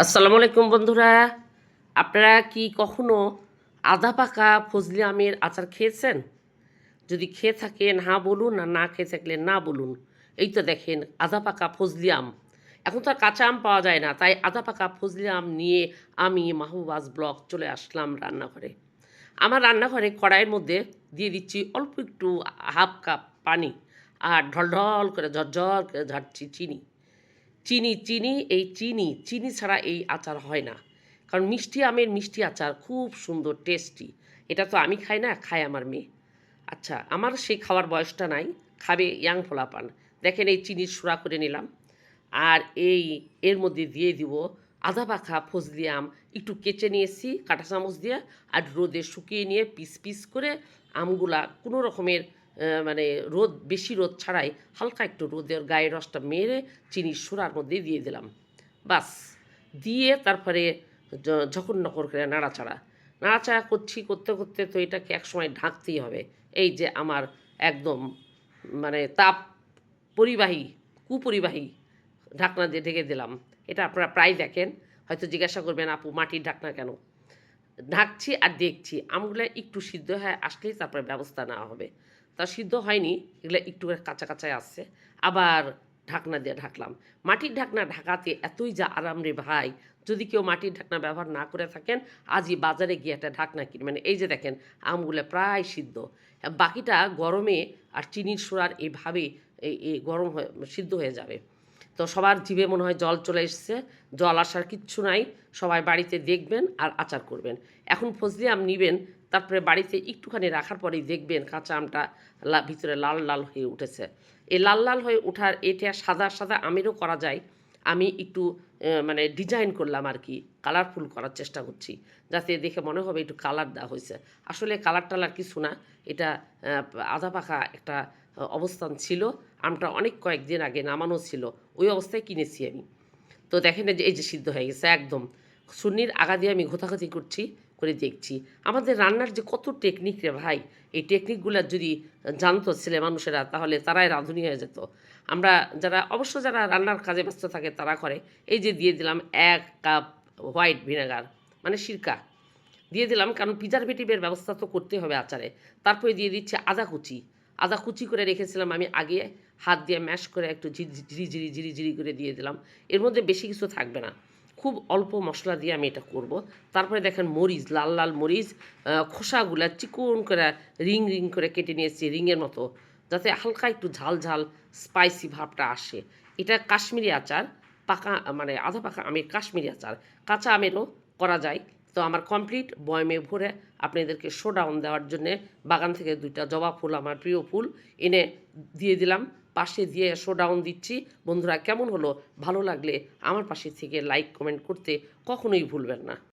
আসসালামু আলাইকুম বন্ধুরা। আপনারা কি কখনো আধা পাকা ফজলি আমের আচার খেয়েছেন? যদি খেয়ে থাকেন হ্যাঁ বলুন, আর না খেয়ে থাকলে না বলুন। এই তো দেখেন আধা পাকা ফজলি আম। এখন তো আর কাঁচা আম পাওয়া যায় না, তাই আধা পাকা ফজলি আম নিয়ে আমি মাহবুবাজ ব্লক চলে আসলাম রান্নাঘরে। আমার রান্নাঘরে কড়াইয়ের মধ্যে দিয়ে দিচ্ছি অল্প একটু হাফ কাপ পানি আর ঢলঢল করে ঝরঝর করে ঝাড়ছি চিনি। চিনি চিনি, এই চিনি চিনি ছাড়া এই আচার হয় না। কারণ মিষ্টি আমের মিষ্টি আচার খুব সুন্দর টেস্টি এটা তো আমি খাই না, খায় আমার মেয়ে। আচ্ছা আমার সেই খাওয়ার বয়সটা নাই, খাবে ইয়াং ফোলাপান। দেখেন এই চিনির সুরা করে নিলাম। আর এই, এর মধ্যে দিয়ে দিব আধা পাখা, ফজলি আম, একটু কেচে নিয়েছি, কাঁটা চামচ দিয়ে, আর রোদে শুকিয়ে নিয়ে পিস পিস করে আমগুলা কোনো রকমের মানে রোদ, বেশি রোদ ছাড়াই হালকা একটু রোদের গায়ের রসটা মেরে চিনির সুরার মধ্যে দিয়ে দিলাম। বাস, দিয়ে তারপরে যখন নকর করে নাড়াচাড়া। নাড়াচাড়া করছি, করতে করতে তো এটাকে একসময় ঢাকতেই হবে। এই যে আমার একদম মানে তাপ পরিবাহী, কুপরিবাহী ঢাকনা দিয়ে ঢেকে দিলাম। এটা আপনারা প্রায় দেখেন, হয়তো জিজ্ঞাসা করবেন, আপু, মাটির ঢাকনা কেন? ঢাকছি আর দেখছি, আমগুলো একটু সিদ্ধ হয়ে আসলেই তারপরে ব্যবস্থা নেওয়া হবে। তা সিদ্ধ হয়নি, এগুলো একটু কাঁচা কাঁচায় আসছে। আবার ঢাকনা দিয়ে ঢাকলাম। মাটির ঢাকনা ঢাকাতে এতই যা আরাম রে ভাই। যদি কেউ মাটির ঢাকনা ব্যবহার না করে থাকেন, আজই বাজারে গিয়ে একটা ঢাকনা কিনবেন এই যে দেখেন, আমগুলো প্রায় সিদ্ধ। বাকিটা গরমে আর চিনির সোড়ার এইভাবে এই গরম হয়ে সিদ্ধ হয়ে যাবে। তো সবার জিভে মনে হয় জল চলে এসছে। জল আসার কিচ্ছু নাই। সবাই বাড়িতে দেখবেন আর আচার করবেন। এখন ফজলি আম নিবেন তারপরে বাড়িতে একটুখানি রাখার পরেই দেখবেন কাঁচা আমটা ভিতরে লাল লাল হয়ে উঠেছে। এই লাল লাল হয়ে ওঠার এটা সাদা সাদা আমেরও করা যায়। আমি একটু মানে ডিজাইন করলাম আর কি কালারফুল করার চেষ্টা করছি, যাতে দেখে মনে হবে একটু কালার দেওয়া হয়েছে। আসলে কালার টালার কিছু না, এটা আধা পাখা একটা অবস্থান ছিল, আমটা অনেক কয়েকদিন আগে নামানো ছিল, ওই অবস্থায় কিনেছি আমি। তো দেখেন যে, এই যে সিদ্ধ হয়ে গেছে একদম। সুন্নির আগা দিয়ে আমি ঘোতাঘাতি করছি করে দেখছি। আমাদের রান্নার যে কত টেকনিক রে ভাই, এই টেকনিকগুলো যদি জানতো ছেলে মানুষেরা, তাহলে তারাই রাঁধুনি হয়ে যেত। আমরা যারা, অবশ্য যারা রান্নার কাজে ব্যস্ত থাকে, তারা করে। এই যে দিয়ে দিলাম এক কাপ হোয়াইট ভিনেগার মানে সিরকা। দিয়ে দিলাম, কারণ প্রিজারভেটিভের ব্যবস্থা তো করতে হবে আচারে। তারপরে দিয়ে দিচ্ছে আদা কুচি। আদা কুচি করে রেখেছিলাম আমি আগে। হাত দিয়ে ম্যাশ করে একটু ঝিরি ঝিরি ঝিরি ঝিরি করে দিয়ে দিলাম। এর মধ্যে বেশি কিছু থাকবে না। খুব অল্প মশলা দিয়ে আমি এটা করব। তারপরে দেখেন মরিচ, লাল লাল মরিচ খোসাগুলা চিকন করে রিং রিং করে কেটে নিয়েছি রিংয়ের মতো, যাতে হালকা একটু ঝাল ঝাল স্পাইসি ভাবটা আসে। এটা কাশ্মীরি আচার, পাকা মানে আধা পাকা আমের কাশ্মীরি আচার। কাঁচা আমেরও করা যায়, তো আমার কমপ্লিট বয়মে ভরে আপনাদেরকে শো ডাউন দেওয়ার জন্যে বাগান থেকে দুইটা জবা ফুল, আমার প্রিয় ফুল, এনে দিয়ে দিলাম। পাশে দিয়ে শো ডাউন দিচ্ছি। বন্ধুরা, কেমন হলো? ভালো লাগলে আমার পাশে থেকে লাইক কমেন্ট করতে কখনোই ভুলবেন না।